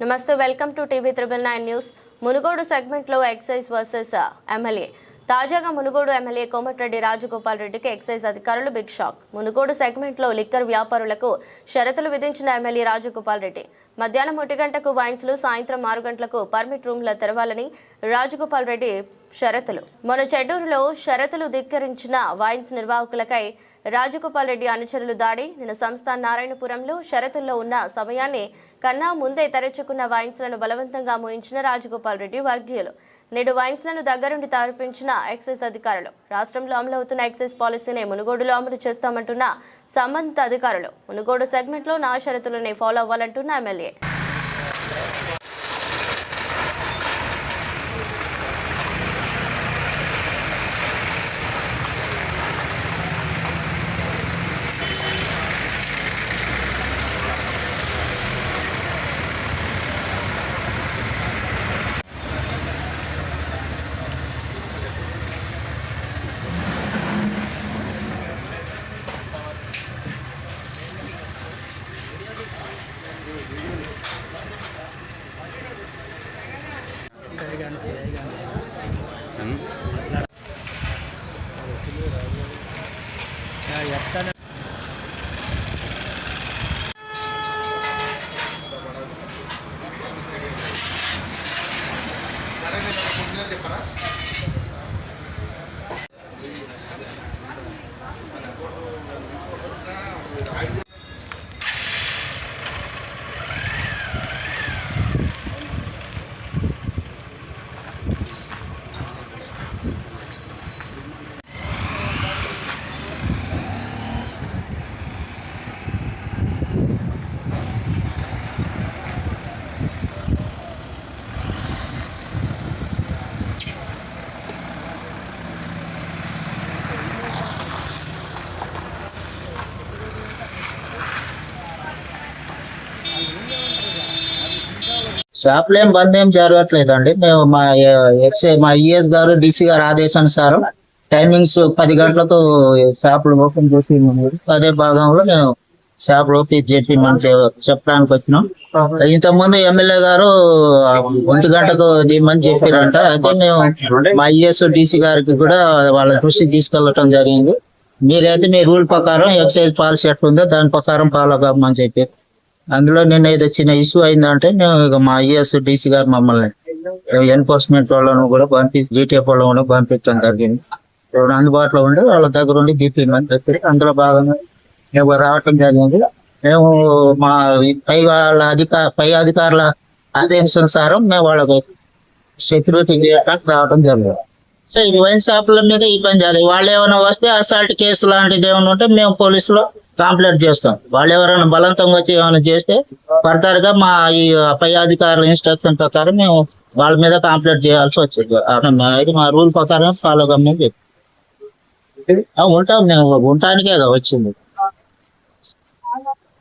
నమస్తే welcome to TV triple nine news. Munugode సెగ్మెంట్లో excise versus uh, MLA. తాజాగా Munugode MLA Komatireddy Rajagopal రెడ్డికి ఎక్సైజ్ అధికారులు బిగ్ షాక్. మునుగోడు సెగ్మెంట్లో లిక్కర్ వ్యాపారులకు షరతులు విధించిన ఎమ్మెల్యే రాజగోపాల్ రెడ్డి. మధ్యాహ్నం ఒంటి గంటకు వైన్స్లు సాయంత్రం ఆరు గంటలకు పర్మిట్ రూమ్ల తెరవాలని రాజగోపాల్ రెడ్డి షరతులు. మన చెడ్డూరులో షరతులు ధిక్కరించిన వైన్స్ నిర్వాహకులకై రాజగోపాల్ రెడ్డి అనుచరులు దాడి. నిన్న సంస్థ నారాయణపురంలో షరతుల్లో ఉన్న సమయాన్ని కన్నా ముందే తెరచుకున్న వైన్స్లను బలవంతంగా మోయించిన రాజగోపాల్ రెడ్డి వర్గీయులు. నేడు వైన్స్లను దగ్గరుండి తరపించిన ఎక్సైజ్ అధికారులు. రాష్ట్రంలో అమలవుతున్న ఎక్సైజ్ పాలసీని మునుగోడులో అమలు చేస్తామంటున్న సంబంధిత అధికారులు. మునుగోడు సెగ్మెంట్లో నా షరతులనే ఫాలో అవ్వాలంటున్న ఎమ్మెల్యే. చెప్పరా షాప్లు ఏం బంద్ ఏం జరగట్లేదండి. మేము మా ఎక్సై మా ఈఎస్ గారు డిసి గారు ఆదేశానుసారం టైమింగ్స్ పది గంటలకు షాపులు ఓపెన్ చేసి అదే భాగంలో మేము షాపులు ఓపెన్ చేసి మనం చెప్పడానికి వచ్చినాం. ఇంతకుముందు ఎమ్మెల్యే గారు ఒంటి గంటకు దిమ్మని చెప్పారంట. అయితే మేము మా ఈఎస్ డిసి గారికి కూడా వాళ్ళ దృష్టికి తీసుకెళ్ళటం జరిగింది. మీరైతే మీ రూల్ ప్రకారం ఎక్సైజ్ పాలసీ ఎట్లుందో దాని ప్రకారం ఫాలో కమ్మని చెప్పారు. అందులో నిన్న ఏదో చిన్న ఇష్యూ అయిందంటే మేము మా ఐఎస్ డిసి గారు మమ్మల్ని ఎన్ఫోర్స్మెంట్ వాళ్ళను కూడా పంపి జీటీఎఫ్ వాళ్ళను కూడా పంపించడం జరిగింది. ఎవరు అందుబాటులో ఉండి వాళ్ళ దగ్గర ఉండి తీపిమని చెప్పి అందులో భాగంగా మేము రావటం జరిగింది. మేము మా పై వాళ్ళ అధికార పై అధికారుల ఆదేశానుసారం మేము వాళ్ళకు సెక్యూరిటీ చేయడానికి రావడం జరిగింది. సో ఈ వైన్ షాపుల మీద ఈ పని చేయాలి వాళ్ళు ఏమైనా వస్తే అసాల్ట్ కేసు లాంటిది ఏమైనా ఉంటే మేము పోలీసులో కంప్లైంట్ చేస్తాం. వాళ్ళు ఎవరైనా బలవంతంగా వచ్చి ఏమైనా చేస్తే ఫర్దర్గా మా ఈ పై అధికారుల ఇన్స్ట్రక్షన్ ప్రకారం మేము వాళ్ళ మీద కంప్లైంట్ చేయాల్సి వచ్చేది. మా రూల్ ప్రకారం ఫాలో కమ్మని చెప్పి. ఉంటాం మేము. ఉండటానికే కదా వచ్చింది.